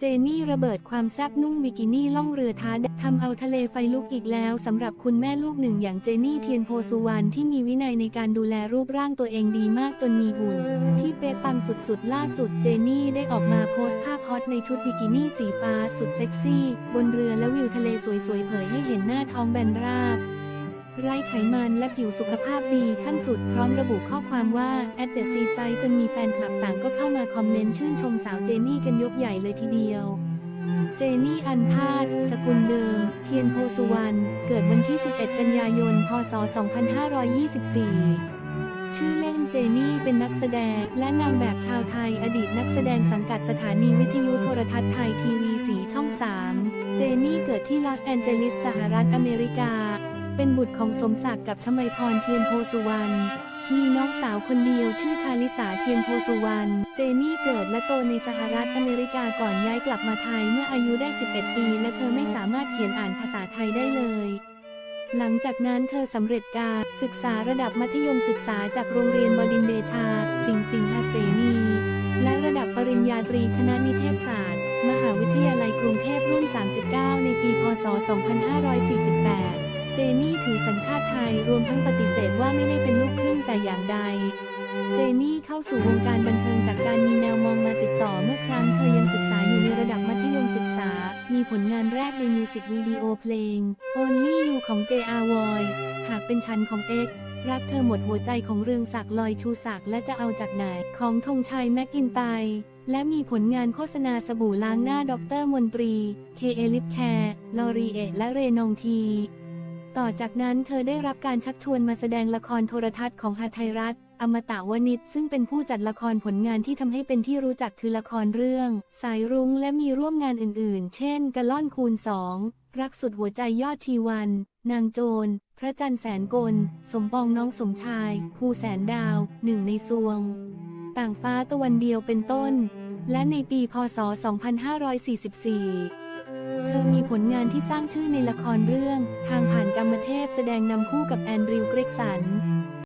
เจนี่ระเบิดความแซบนุ่งบิกินี่ล่องเรือท้าทำเอาทะเลไฟลุกอีกแล้วสำหรับคุณแม่ลูกหนึ่งอย่างเจนี่เทียนโพสุวรรณที่มีวินัยในการดูแลรูปร่างตัวเองดีมากจนมีหุ่น ที่เป๊ะปังสุดๆ ล่าสุดเจนี่ได้ออกมาโพสต์ภาพฮอตในชุดบิกินี่สีฟ้าสุดเซ็กซี่ บนเรือและวิวทะเลสวยๆเผยให้เห็นหน้าท้องแบนราบ ไร้ไขมันและผิวสุขภาพดีขั้นสุด พร้อมระบุข้อความว่า at the seaside จนมีแฟนคลับต่างก็เข้ามาคอมเมนต์ชื่นชมสาวเจนี่กันยกใหญ่เลยทีเดียว เจนี่อันพาดสกุลเดิม เทียนโพสุวรรณ เกิดวันที่ 11 กันยายน พศ 2524ชื่อเล่นเจนี่เป็นนักแสดง และนางแบบชาวไทยอดีตนักแสดงสังกัดสถานีวิทยุโทรทัศน์ไทยทีวีสีช่อง 3 เจนี่เกิดที่ลอสแอนเจลิสสหรัฐอเมริกา เป็นบุตรของสมศักดิ์กับชมัยพรเทียนโพสุวรรณ มีน้องสาวคนเดียวชื่อชาลิสาเทียนโพสุวรรณ เจนี่เกิดและโตในสหรัฐอเมริกาก่อนย้ายกลับมาไทยเมื่ออายุได้ 11 ปี และเธอไม่สามารถเขียนอ่านภาษาไทยได้เลย หลังจากนั้นเธอสำเร็จการศึกษาระดับมัธยมศึกษาจากโรงเรียนบดินเดชา สิงห์สิงหเสนีและระดับปริญญาตรีคณะนิเทศศาสตร์ มหาวิทยาลัยกรุงเทพรุ่น 39 ในปี พศ 2548เจนี่ถือสัญชาติไทยรวมทั้งปฏิเสธว่าไม่ได้เป็นลูกครึ่งแต่อย่างใด เจนี่เข้าสู่วงการบันเทิงจากการมีแนวมองมาติดต่อเมื่อครั้งเธอยังศึกษาอยู่ในระดับมัธยมศึกษา มีผลงานแรกในมิวสิกวิดีโอเพลง Only You ของ J.R. Voy หากเป็นฉันของ X รักเธอหมดหัวใจของเรืองศักดิ์ลอยชูศักดิ์และจะเอาจากไหน ของธงชัยแม็กอินไตและมีผลงานโฆษณาสบู่ล้างหน้าด็อกเตอร์มนตรี เคเอลิฟแคร์ ลอรีเอและเรนองที ต่อจากนั้นเธอได้รับการชักชวนมาแสดงละครโทรทัศน์ของหาไทยรัฐ อมตะวนิชซึ่งเป็นผู้จัดละครผลงานที่ทำให้เป็นที่รู้จักคือละครเรื่อง สายรุ้งและมีร่วมงานอื่น ๆ เช่น กะล่อนคูณสองรักสุดหัวใจยอดชีวัน นางโจร พระจันทร์แสนกล สมปองน้องสมชาย ภูแสนดาว หนึ่งในซวง ต่างฟ้าตะวันเดียวเป็นต้น และในปีพศ 2544 เธอมีผลงานที่สร้างชื่อในละครเรื่อง ทางผ่านกรรมเทพแสดงนำคู่กับแอนดริว เกรกสัน